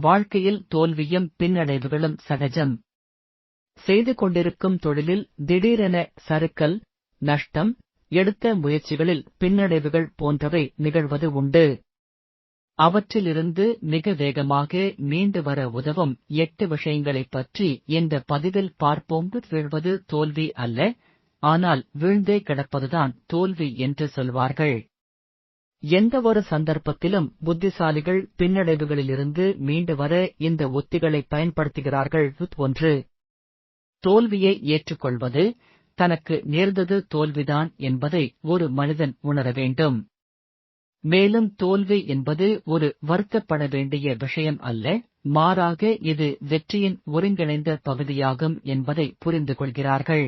வாழ்க்கையில் தோல்வியும் பின்னடைவுகளும் சகஜம். செய்து கொண்டிருக்கும் தொழிலில் திடீரென சறுக்கல் நஷ்டம் எடுத்த முயற்சிகளில் பின்னடைவுகள் போன்றவை நிகழ்வது உண்டு. அவற்றிலிருந்து மிக வேகமாக மீண்டு வர உதவும் எட்டு விஷயங்களைப் பற்றி இந்த பதிவில் பார்ப்போம். வீழ்வது தோல்வி அல்ல ஆனால் வீழ்ந்தே கிடப்பதுதான் தோல்வி என்று சொல்வார்கள். எந்தவொரு சந்தர்ப்பத்திலும் புத்திசாலிகள் பின்னடைவுகளிலிருந்து மீண்டு வர இந்த உத்திகளை பயன்படுத்துகிறார்கள். ஒன்று. தோல்வியை ஏற்றுக்கொள்வது தனக்கு நேர்ந்தது தோல்விதான் என்பதை ஒரு மனிதன் உணர வேண்டும். மேலும் தோல்வி என்பது ஒரு வருத்தப்பட வேண்டிய விஷயம் அல்ல மாறாக இது வெற்றியின் ஒருங்கிணைந்த பகுதியாகும் என்பதை புரிந்து கொள்கிறார்கள்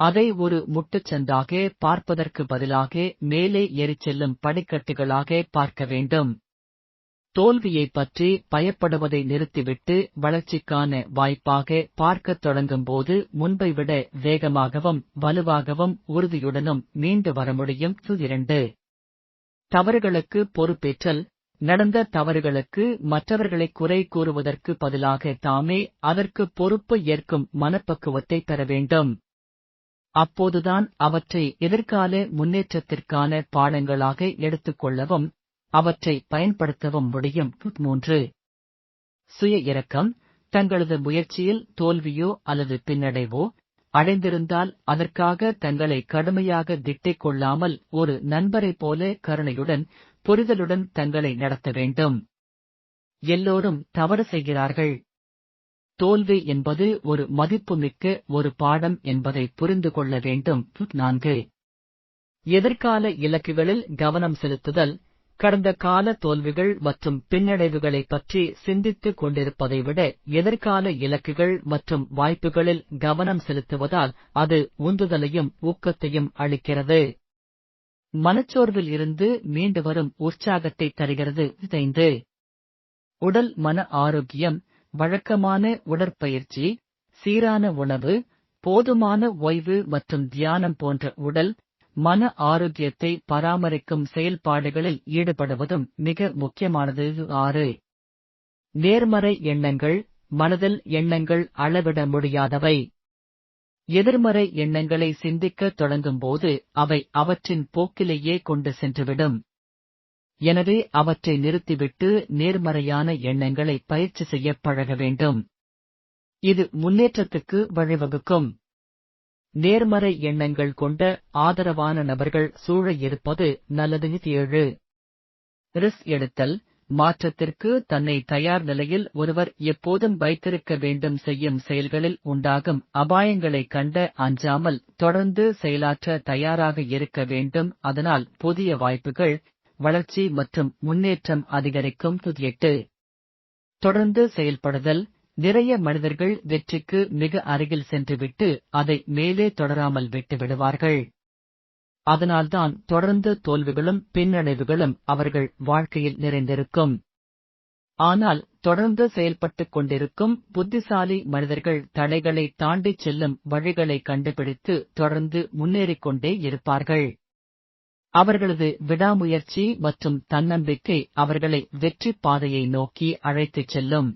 அதை ஒரு முட்டுச்சந்தாக பார்ப்பதற்கு பதிலாக மேலே ஏறிச் செல்லும் படிக்கட்டுகளாக பார்க்க வேண்டும். தோல்வியைப் பற்றி பயப்படுவதை நிறுத்திவிட்டு வளர்ச்சிக்கான வாய்ப்பாக பார்க்கத் தொடங்கும்போது முன்பை விட வேகமாகவும் வலுவாகவும் உறுதியுடனும் மீண்டு வர முடியும். இரண்டு. தவறுகளுக்கு பொறுப்பேற்றல். நடந்த தவறுகளுக்கு மற்றவர்களை குறை கூறுவதற்கு பதிலாக தாமே அதற்கு பொறுப்பு ஏற்கும் மனப்பக்குவத்தை பெற வேண்டும். அப்போதுதான் அவற்றை எதிர்கால முன்னேற்றத்திற்கான பாடங்களாக எடுத்துக்கொள்ளவும் அவற்றை பயன்படுத்தவும் முடியும். மூன்று. சுய இரக்கம். தங்களது முயற்சியில் தோல்வியோ அல்லது பின்னடைவோ அடைந்திருந்தால் அதற்காக தங்களை கடுமையாக திட்டிக் கொள்ளாமல் ஒரு நண்பரைப் போல கருணையுடன் புரிதலுடன் தங்களை நடத்த வேண்டும். எல்லோரும் தவறு செய்கிறார்கள். தோல்வி என்பது ஒரு மதிப்புமிக்க ஒரு பாடம் என்பதை புரிந்து கொள்ள வேண்டும். நான்கு. எதிர்கால இலக்குகளில் கவனம் செலுத்துதல். கடந்த கால தோல்விகள் மற்றும் பின்னடைவுகளை பற்றி சிந்தித்துக் கொண்டிருப்பதை விட எதிர்கால இலக்குகள் மற்றும் வாய்ப்புகளில் கவனம் செலுத்துவதால் அது உந்துதலையும் ஊக்கத்தையும் அளிக்கிறது. மனச்சோர்வில் இருந்து மீண்டு வரும் உற்சாகத்தை தருகிறது. ஐந்து. உடல் மன ஆரோக்கியம். வழக்கமான உடற்பயிற்சி சீரான உணவு போதுமான ஓய்வு மற்றும் தியானம் போன்ற உடல் மன ஆரோக்கியத்தை பராமரிக்கும் செயல்பாடுகளில் ஈடுபடுவதும் மிக முக்கியமானது. ஆறு. நேர்மறை எண்ணங்கள் மனதில் எண்ணங்கள் அளவிட முடியாதவை. எதிர்மறை எண்ணங்களை சிந்திக்கத் தொடங்கும்போது அவை அவற்றின் போக்கிலேயே கொண்டு சென்றுவிடும். எனவே அவற்றை நிறுத்திவிட்டு நேர்மறையான எண்ணங்களை பயிற்சி செய்ய பழக வேண்டும். இது முன்னேற்றத்துக்கு வழிவகுக்கும். நேர்மறை எண்ணங்கள் கொண்ட ஆதரவான நபர்கள் சூழ இருப்பது நல்லது ஏழு ரிஸ் எடுத்தல் மாற்றத்திற்கு தன்னை தயார் நிலையில் ஒருவர் எப்போதும் வைத்திருக்க வேண்டும் செய்யும் செயல்களில் உண்டாகும் அபாயங்களை கண்ட அஞ்சாமல் தொடர்ந்து செயலாற்ற தயாராக இருக்க வேண்டும். அதனால் புதிய வாய்ப்புகள் வளர்ச்சி மற்றும் முன்னேற்றம் அதிகரிக்கும் எட்டு தொடர்ந்து செயல்படுதல். நிறைய மனிதர்கள் வெற்றிக்கு மிக அருகில் சென்றுவிட்டு அதை மேலே தொடராமல் விட்டுவிடுவார்கள் அதனால்தான் தொடர்ந்து தோல்விகளும் பின்னடைவுகளும் அவர்கள் வாழ்க்கையில் நிறைந்திருக்கும். ஆனால் தொடர்ந்து செயல்பட்டுக் கொண்டிருக்கும் புத்திசாலி மனிதர்கள் தடைகளை தாண்டிச் செல்லும் வழிகளை கண்டுபிடித்து தொடர்ந்து முன்னேறிக் கொண்டே இருப்பார்கள். அவர்களது விடாமுயற்சி மற்றும் தன்னம்பிக்கை அவர்களை வெற்றி பாதையை நோக்கி அழைத்துச் செல்லும்.